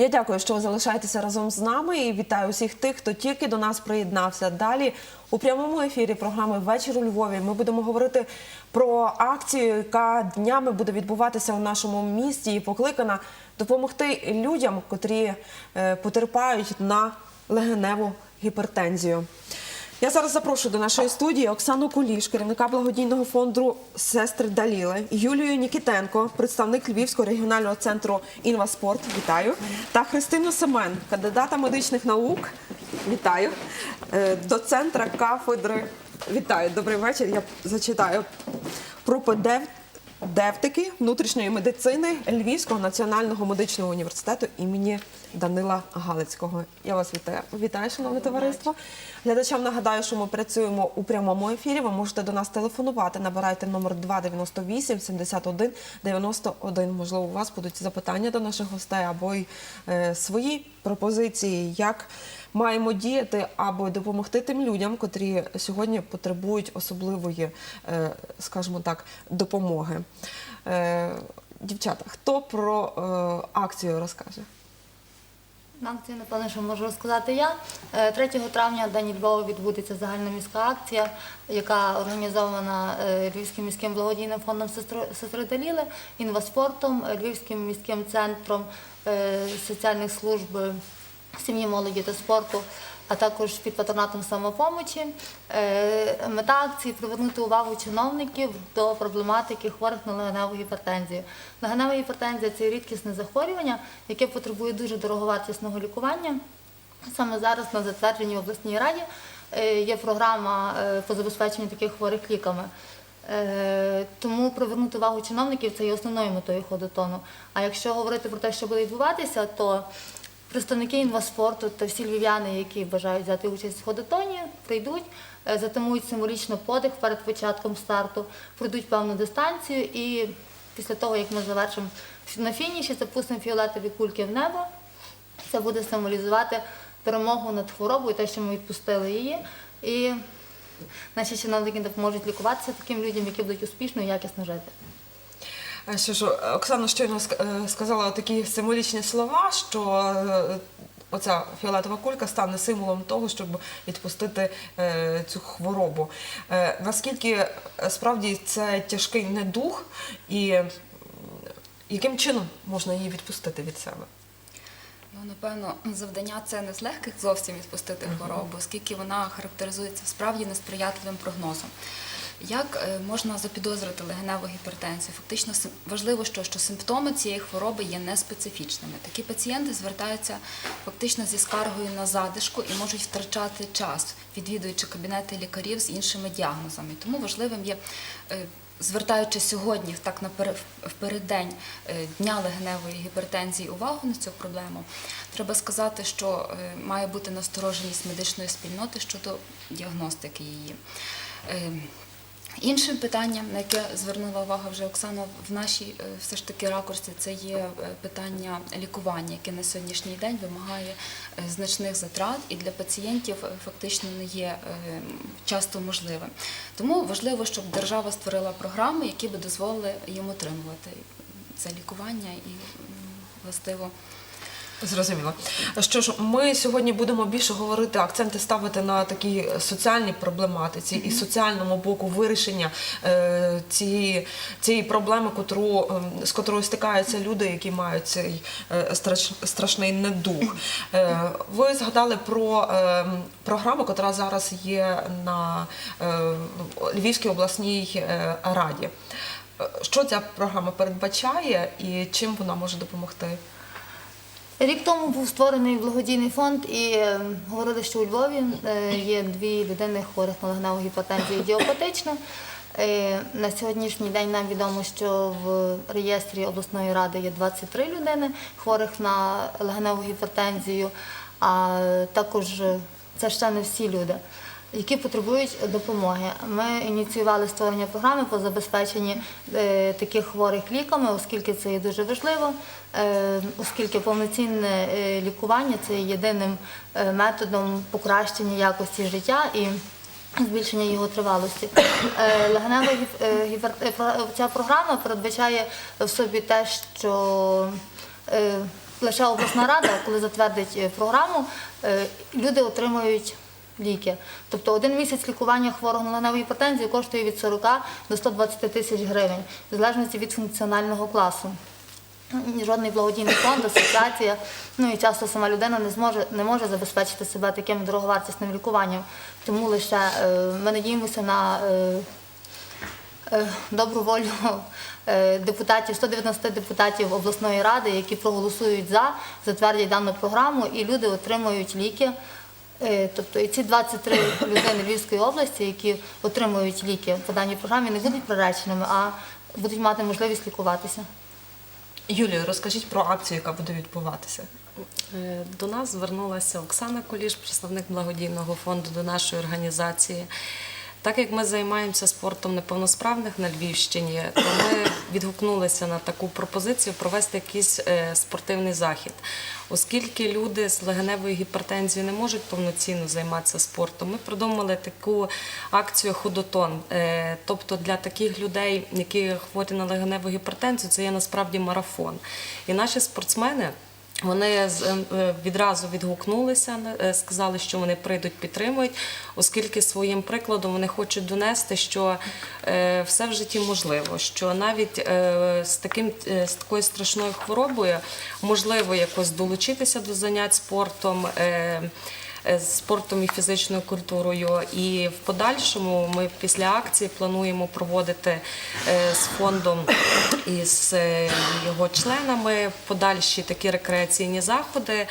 Я дякую, що ви залишаєтеся разом з нами і вітаю усіх тих, хто тільки до нас приєднався. Далі у прямому ефірі програми Вечір у Львові ми будемо говорити про акцію, яка днями буде відбуватися у нашому місті і покликана допомогти людям, котрі е, потерпають на легеневу гіпертензію. Я зараз запрошую до нашої студії Оксану Куліш, керівника благодійного фонду Сестри Даліли, Юлію Нікітенко, представник Львівського регіонального центру Інваспорт. Вітаю. Та Христину Семен, кандидата медичних наук. Вітаю. Е, Доцентра кафедри. Вітаю. Добрий вечір. Я зачитаю пропедев- Девтики внутрішньої медицини Львівського національного медичного університету імені Данила Галицького. Я вас вітаю. Вітаю, шановне товариство. Глядачам нагадаю, що ми працюємо у прямому ефірі. Ви можете до нас телефонувати. Набирайте номер 298 71 91. Можливо, у вас будуть запитання до наших гостей або й е, свої пропозиції, як маємо діяти, аби допомогти тим людям, котрі сьогодні потребують особливої, е, скажімо так, допомоги. Е, Дівчата, хто про е, акцію розкаже? На акцію, напевно, що можу розказати я. Е, 3 травня в День Львова відбудеться загальноміська акція, яка організована е, Львівським міським благодійним фондом сестри Даліли, інваспортом, е, Львівським міським центром е, соціальних служб е, сім'ї, молоді та спорту, а також під патронатом самопомочі. Е, Мета акції привернути увагу чиновників до проблематики хворих на легеневу гіпертензію. Легенева гіпертензія це рідкісне захворювання, яке потребує дуже дороговартісного лікування. Саме зараз на затвердженні обласній раді е, є програма е, по забезпеченню таких хворих ліками. Тому привернути увагу чиновників це є основною метою ходотону. А якщо говорити про те, що буде відбуватися, то представники інваспорту та всі львів'яни, які бажають взяти участь в ходотоні, прийдуть, е, затамують символічно подих перед початком старту, пройдуть певну дистанцію і після того, як ми завершимо на фініші, запустимо фіолетові кульки в небо. Це буде символізувати перемогу над хворобою, те, що ми відпустили її. І наші чиновники допоможуть лікуватися таким людям, які будуть успішно і якісно жити. Е, Що ж, Оксана щойно е, сказала такі символічні слова, що е, оця фіолетова кулька стане символом того, щоб відпустити е, цю хворобу. Е, Наскільки е, справді це тяжкий недух, і яким чином можна її відпустити від себе? Ну, напевно, завдання це не з легких зовсім відпустити хворобу, оскільки вона характеризується справді несприятливим прогнозом. Як е, можна запідозрити легеневу гіпертензію? Фактично важливо, що, що симптоми цієї хвороби є неспецифічними. Такі пацієнти звертаються фактично зі скаргою на задишку і можуть втрачати час, відвідуючи кабінети лікарів з іншими діагнозами. Тому важливим є е, звертаючи сьогодні, так наперед, впереддень е, дня легеневої гіпертензії увагу на цю проблему, треба сказати, що має бути настороженість медичної спільноти щодо діагностики її. Іншим питанням, на яке звернула увагу вже Оксана в нашій е, все ж таки ракурсі, це є е, питання лікування, яке на сьогоднішній день вимагає е, значних затрат і для пацієнтів фактично не є часто можливим. Тому важливо, щоб держава створила програми, які би дозволили їм отримувати це лікування і властиво. Зрозуміло. Що ж, ми сьогодні будемо більше говорити, акценти ставити на такій соціальній проблематиці і соціальному боку вирішення е, цієї, цієї проблеми, котру, ем, з котрою стикаються люди, які мають цей е, страш, страшний недуг. Е, ви згадали про е, програму, яка зараз є на е, Львівській обласній е, раді. Е, Що ця програма передбачає і чим вона може допомогти? Рік тому був створений благодійний фонд і е, говорили, що у Львові е, є дві людини хворих на легневу гіпотензію ідіопатичну. Е, На сьогоднішній день нам відомо, що в реєстрі обласної ради є 23 людини хворих на легеневу гіпертензію, а також це ще не всі люди які потребують допомоги. Ми ініціювали створення програми по забезпеченні е, таких хворих ліками, оскільки це є дуже важливо, е, оскільки повноцінне е, лікування це єдиним методом покращення якості життя і збільшення його тривалості. Легенева ця програма передбачає в собі те, що лише обласна рада, коли затвердить програму, люди отримують ліки. Тобто один місяць лікування хворого на легеневу гіпертензію коштує від 40 до 120 тисяч гривень, в залежності від функціонального класу. Жодний благодійний фонд, асоціація, ну і часто сама людина не зможе не може забезпечити себе таким дороговартісним лікуванням. Тому лише е, ми надіємося на е, е, добру волю депутатів, 190 депутатів обласної ради, які проголосують за, затвердять дану програму, і люди отримують ліки. Е, Тобто і ці 23 людини Львівської області, які отримують ліки по даній програмі, не будуть приреченими, а будуть мати можливість лікуватися. Юлію, розкажіть про акцію, яка буде відбуватися. Е, До нас звернулася Оксана Коліш, представник благодійного фонду до нашої організації. Так як ми займаємося спортом неповносправних на Львівщині, то ми відгукнулися на таку пропозицію провести якийсь е, спортивний захід. Оскільки люди з легеневою гіпертензією не можуть повноцінно займатися спортом, ми придумали таку акцію Худотон. Е, Тобто для таких людей, які хворі на легеневу гіпертензію, це є насправді марафон. І наші спортсмени. Вони з- е, відразу відгукнулися, е, сказали, що вони прийдуть, підтримують, оскільки своїм прикладом вони хочуть донести, що е, все в житті можливо, що навіть е, з таким е, з такою страшною хворобою можливо якось долучитися до занять спортом. Е, з спортом і фізичною культурою. І в подальшому ми після акції плануємо проводити е, з фондом і з е, його членами подальші такі рекреаційні заходи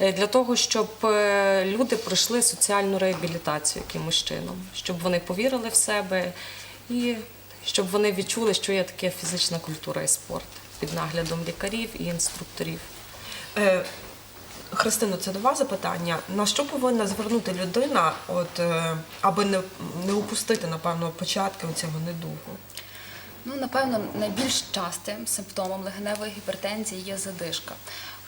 для того, щоб люди пройшли соціальну реабілітацію якимось чином, щоб вони повірили в себе і щоб вони відчули, що є таке фізична культура і спорт під наглядом лікарів і інструкторів. Христино, це до вас запитання. На що повинна звернути людина, от, е, аби не, не упустити, напевно, початки цього недугу? Ну, напевно, найбільш частим симптомом легеневої гіпертензії є задишка.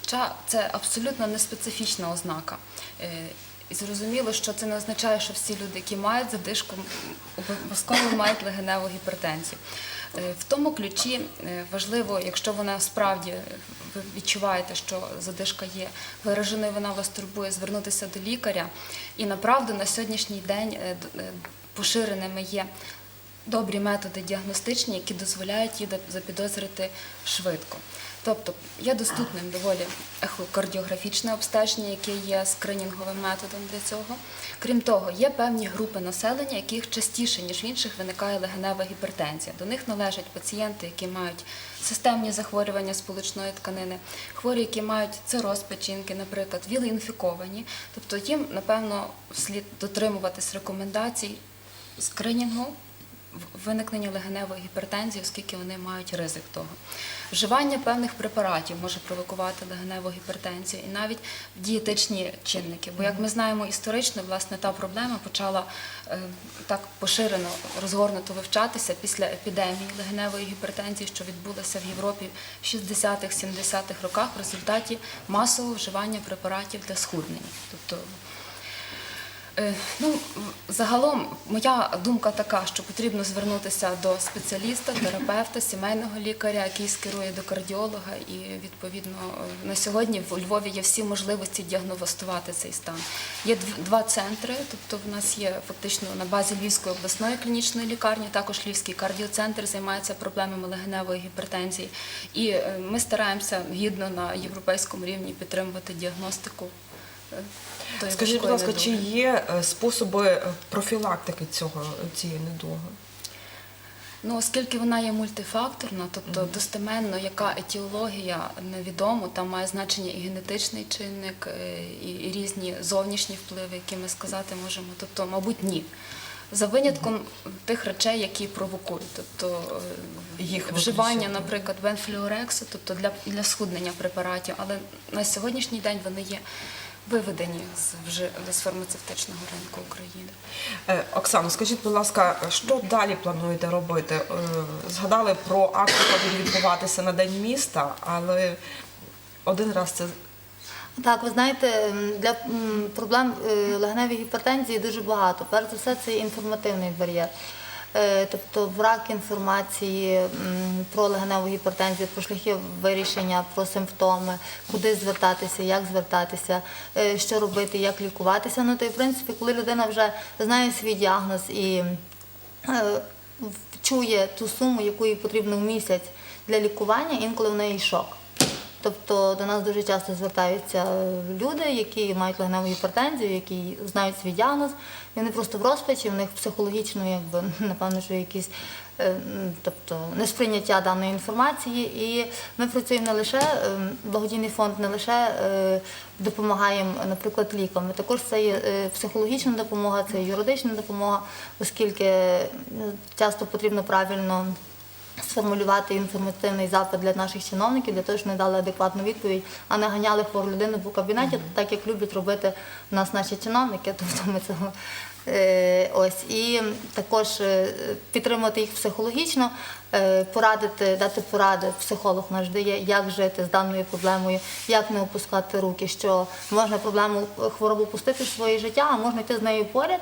Хоча це абсолютно не специфічна ознака. Е, І зрозуміло, що це не означає, що всі люди, які мають задишку, обов'язково мають легеневу гіпертензію. Е, В тому ключі е, важливо, якщо вона справді е, ви відчуваєте, що задишка є вираженою, вона вас турбує, звернутися до лікаря. І направду на сьогоднішній день поширеними є добрі методи діагностичні, які дозволяють її запідозрити швидко. Тобто є доступним доволі ехокардіографічне обстеження, яке є скринінговим методом для цього. Крім того, є певні групи населення, яких частіше, ніж в інших, виникає легенева гіпертензія. До них належать пацієнти, які мають системні захворювання сполучної тканини, хворі, які мають цироз печінки, наприклад, віл-інфіковані. Тобто їм, напевно, слід дотримуватись рекомендацій скринінгу виникнення легеневої гіпертензії, оскільки вони мають ризик того. Вживання певних препаратів може провокувати легеневу гіпертензію і навіть дієтичні чинники. Бо, як ми знаємо історично, власне, та проблема почала е, так поширено розгорнуто вивчатися після епідемії легеневої гіпертензії, що відбулася в Європі в 60-х-70-х роках в результаті масового вживання препаратів для схуднення. Тобто Ну, загалом, моя думка така, що потрібно звернутися до спеціаліста, терапевта, сімейного лікаря, який скерує до кардіолога. І відповідно е, на сьогодні в Львові є всі можливості діагностувати цей стан. Є дв- два центри, тобто в нас є фактично на базі Львівської обласної клінічної лікарні, також Львівський кардіоцентр займається проблемами легеневої гіпертензії. І е, ми стараємося гідно на європейському рівні підтримувати діагностику. Скажіть, будь ласка, чи є е, способи е, профілактики цього, цієї недуги? Ну, оскільки вона є мультифакторна, тобто достеменно, яка етіологія невідомо, там має значення і генетичний чинник, е, і, і різні зовнішні впливи, які ми сказати можемо. Тобто, мабуть, ні. За винятком тих речей, які провокують, тобто Їх вживання, наприклад, бенфлюорексу, тобто для, для схуднення препаратів, але на сьогоднішній день вони є виведені з, вже, з фармацевтичного ринку України. Е, Оксано, скажіть, будь ласка, що далі плануєте робити? Е, Згадали про акцію, яка буде відбуватися на День міста, але один раз це Так, ви знаєте, для проблем е, легеневої гіпертензії дуже багато. Перш за все, це інформативний бар'єр. Е, Тобто брак інформації про легеневу гіпертензію, про шляхи вирішення, про симптоми, куди звертатися, як звертатися, е, що робити, як лікуватися. Ну то в принципі, коли людина вже знає свій діагноз і е, чує ту суму, яку їй потрібно в місяць для лікування, інколи в неї шок. Тобто до нас дуже часто звертаються люди, які мають легеневу гіпертензію, які знають свій діагноз, вони просто в розпачі, в них психологічно, якби напевно, що якісь е, тобто несприйняття даної інформації. І ми працюємо не лише е, благодійний фонд, не лише е, допомагаємо, наприклад, ліками. Також це є психологічна допомога, це є юридична допомога, оскільки е, часто потрібно правильно сформулювати інформативний запит для наших чиновників, для того, щоб вони дали адекватну відповідь, а не ганяли хвору людину по кабінеті, так як люблять робити в нас наші чиновники. Тобто ми цього е, ось і також е, підтримати їх психологічно, е, порадити, дати поради. Психолог наш дає, як жити з даною проблемою, як не опускати руки, що можна проблему хворобу пустити в своє життя, а можна йти з нею поряд,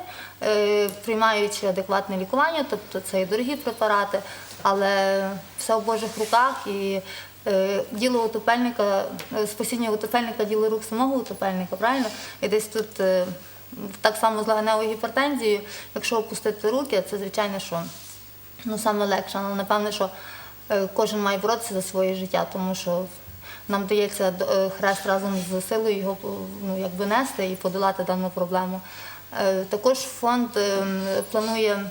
приймаючи адекватне лікування, тобто це і дорогі препарати, але все в Божих руках і. е, Діло утопельника, е, спасіння утопельника діло рук самого утопельника, правильно? І десь тут е, так само з легеневою гіпертензією, якщо опустити руки, це звичайно, що ну саме легше. Але напевне, що кожен має боротися за своє життя, тому що нам дається хрест разом з силою його ну, якби нести і подолати дану проблему. Також фонд е, планує.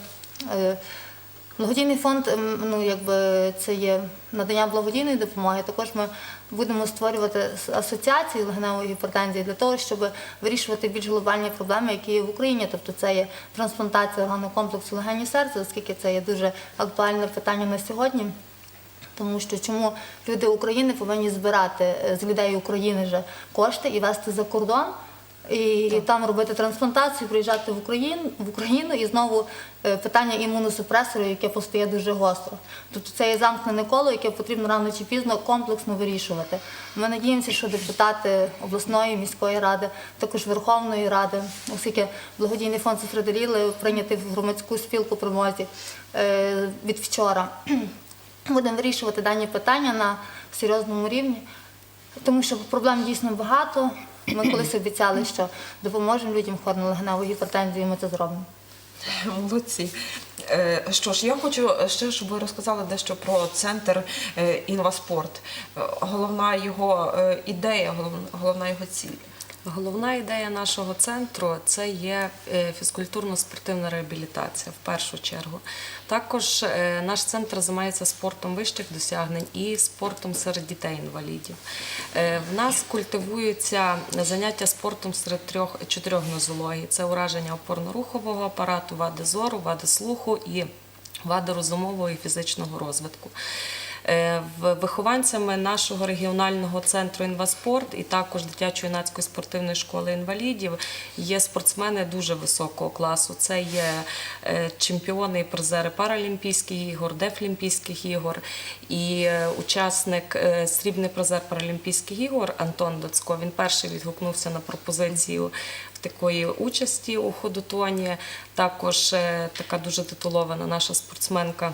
Благодійний фонд, ем, ну якби це є надання благодійної допомоги. Також ми будемо створювати асоціації легеневої гіпертензії для того, щоб вирішувати більш глобальні проблеми, які є в Україні. Тобто це є трансплантація органного комплексу легені серця, оскільки це є дуже актуальне питання на сьогодні. Тому що чому люди України повинні збирати е, з людей України вже кошти і везти за кордон, і, і там робити трансплантацію, приїжджати в Україну в Україну і знову е, питання імуносупресору, яке постає дуже гостро. Тобто це є замкнене коло, яке потрібно рано чи пізно комплексно вирішувати. Ми надіємося, що депутати обласної міської ради, також Верховної Ради, оскільки благодійний фонд «Сестридоріли» прийнятий в громадську спілку при МОЗі е, від вчора. Будемо вирішувати дані питання на серйозному рівні, тому що проблем дійсно багато. Ми колись обіцяли, що допоможемо людям гіпертензію, і ми це зробимо. Молодці. Е, Що ж, я хочу ще, щоб ви розказали дещо про центр е, інваспорт. Е, Головна його ідея, голов- головна його ціль. Головна ідея нашого центру це є е, фізкультурно-спортивна реабілітація в першу чергу. Також е, наш центр займається спортом вищих досягнень і спортом серед дітей-інвалідів. Е, В нас культивуються заняття спортом серед трьох чотирьох нозологій: це ураження опорно-рухового апарату, вади зору, вади слуху і вади розумового і фізичного розвитку. Е, Вихованцями нашого регіонального центру інваспорт і також дитячо-юнацької спортивної школи інвалідів є спортсмени дуже високого класу. Це є е, чемпіони і призери Паралімпійських ігор, Дефлімпійських ігор і е, учасник срібний призер Паралімпійських ігор Антон Доцько. Він перший відгукнувся на пропозицію такої участі у ходотоні. Також така дуже титулована наша спортсменка.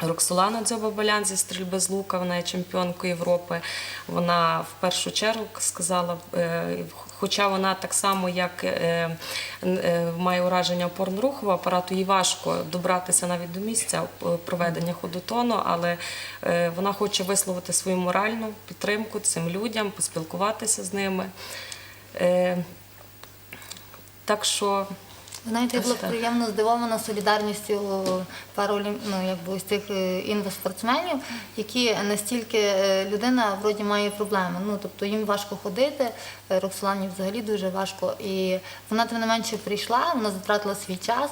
Роксолана Дзьоба-Балян зі стрільби з лука, вона є чемпіонкою Європи. Вона в першу чергу сказала, е, хоча вона так само, як е, е, має ураження опорно-рухового апарату, їй важко добратися навіть до місця проведення ходотону, але вона хоче висловити свою моральну підтримку цим людям, поспілкуватися з ними. Так що Ви Знаєте, я була приємно здивована солідарністю паролім, ну, якби ось тих е, інваспортсменів, які настільки е, людина вроді має проблеми. Ну тобто їм важко ходити, е, Роксолані взагалі дуже важко. І вона тим не менше прийшла, вона затратила свій час.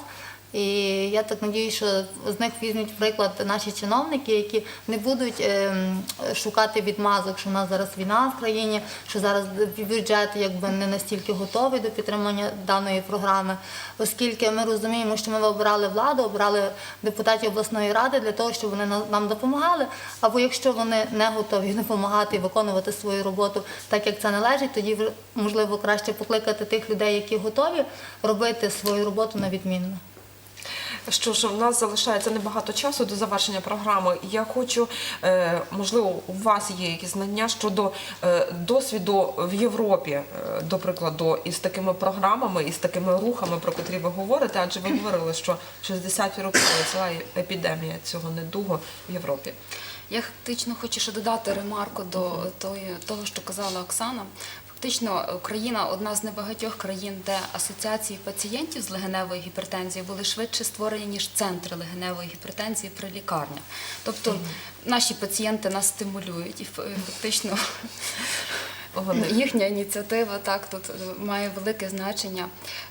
І я так надіюся, що з них візьмуть приклад наші чиновники, які не будуть ем, шукати відмазок, що в нас зараз війна в країні, що зараз бюджет якби не настільки готовий до підтримання даної програми, оскільки ми розуміємо, що ми обирали владу, обирали депутатів обласної ради для того, щоб вони нам допомагали. Або якщо вони не готові допомагати і виконувати свою роботу так, як це належить, тоді можливо краще покликати тих людей, які готові робити свою роботу на відмінно. Що ж, у нас залишається небагато часу до завершення програми. Я хочу, е, можливо, у вас є якісь знання щодо е, досвіду в Європі, е, до прикладу, із такими програмами, із такими рухами, про котрі ви говорите, адже ви говорили, що 60 років ціла епідемія цього недугу в Європі. Я фактично хочу ще додати ремарку до того, що казала Оксана. Фактично, Україна одна з небагатьох країн, де асоціації пацієнтів з легеневою гіпертензією були швидше створені, ніж центри легеневої гіпертензії при лікарнях. Тобто наші пацієнти нас стимулюють і фактично. Їхня ініціатива так тут має велике значення.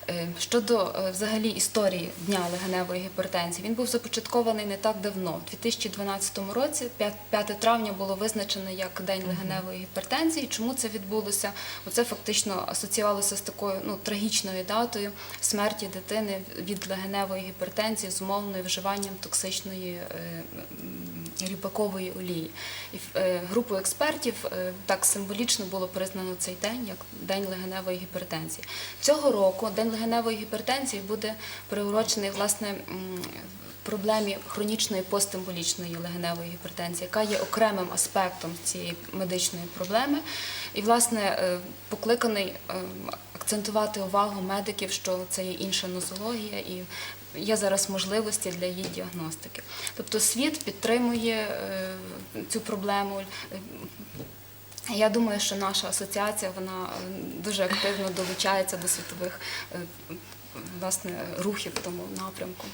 Е, Щодо е, взагалі історії Дня легеневої гіпертензії, він був започаткований не так давно. У 2012 році, 5 5 травня, було визначено як День легеневої гіпертензії. Чому це відбулося? Оце фактично асоціювалося з такою ну, трагічною датою смерті дитини від легеневої гіпертензії з умовною вживанням токсичної е, ріпакової олії. І е, групою експертів е, так символічно було признано цей день як День легеневої гіпертензії. Цього року День легеневої гіпертензії буде приурочений власне проблемі хронічної постемболічної легеневої гіпертензії, яка є окремим аспектом цієї медичної проблеми. І, власне, е, покликаний акцентувати увагу медиків, що це є інша нозологія і є зараз можливості для її діагностики. Тобто світ підтримує е, цю проблему. Я думаю, що наша асоціація вона е, дуже активно долучається до світових е, власне рухів в тому напрямку.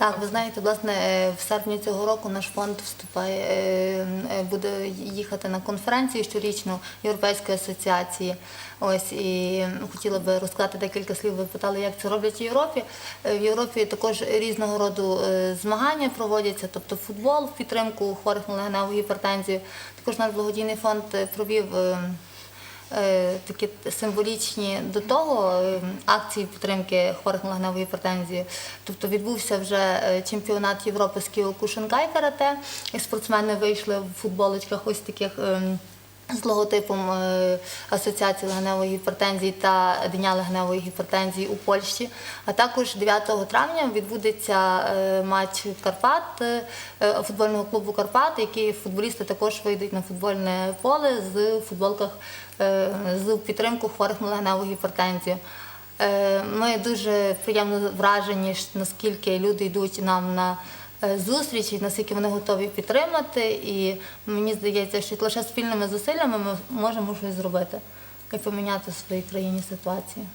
Так, ви знаєте, власне, е, в серпні цього року наш фонд вступає, е, е, буде їхати на конференцію щорічну Європейської асоціації. Ось і хотіла би розказати декілька слів. Ви питали, як це роблять в Європі. В Європі також різного роду змагання проводяться, тобто футбол в підтримку хворих на легеневу гіпертензію. Також наш благодійний фонд провів. Е, такі символічні до того е, акції підтримки хворих на претензії. Тобто відбувся вже е, чемпіонат Європи з Кіокушенкай карате, і спортсмени вийшли в футболочках ось таких. З логотипом е, Асоціації легеневої гіпертензії та Дня легеневої гіпертензії у Польщі. А також 9 травня відбудеться е, матч Карпат е, футбольного клубу Карпат, які футболісти також вийдуть на футбольне поле з футболках з підтримку хворих на легеневу гіпертензію. Е, Ми дуже приємно вражені, наскільки люди йдуть нам на е, зустріч, і наскільки вони готові підтримати. І мені здається, що лише спільними зусиллями ми можемо щось зробити і поміняти в своїй країні ситуацію.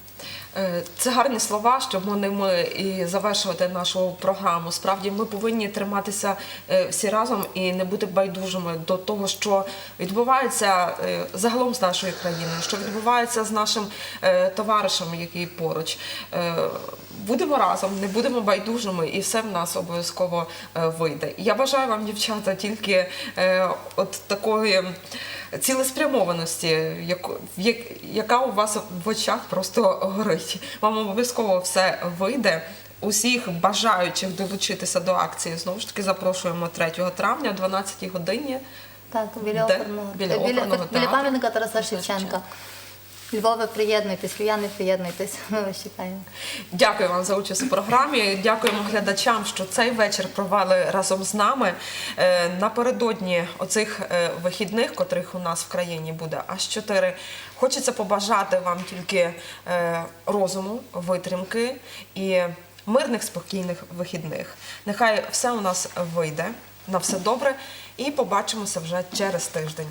Е, Це гарні слова, щоб ними і завершувати нашу програму. Справді ми повинні триматися е, всі разом і не бути байдужими до того, що відбувається е, загалом з нашою країною, що відбувається з нашим товаришем, який поруч. Будемо разом, не будемо байдужими, і все в нас обов'язково вийде. Я бажаю вам, дівчата, тільки от такої цілеспрямованості, яка у вас в очах просто горить. Вам обов'язково все вийде. Усіх бажаючих долучитися до акції знову ж таки запрошуємо 3 травня о 12 годині. Так, біля оперного Біля біля, біля театру. пам'ятника Тараса Шевченка. Львове, приєднуйтесь, львів'яни, приєднуйтесь. Ми вас чекаємо. Дякую вам за участь у програмі. Дякуємо глядачам, що цей вечір провели разом з нами. Е, Напередодні оцих е, вихідних, котрих у нас в країні буде аж чотири. Хочеться побажати вам тільки е, розуму, витримки і мирних, спокійних вихідних. Нехай все у нас вийде на все добре, і побачимося вже через тиждень.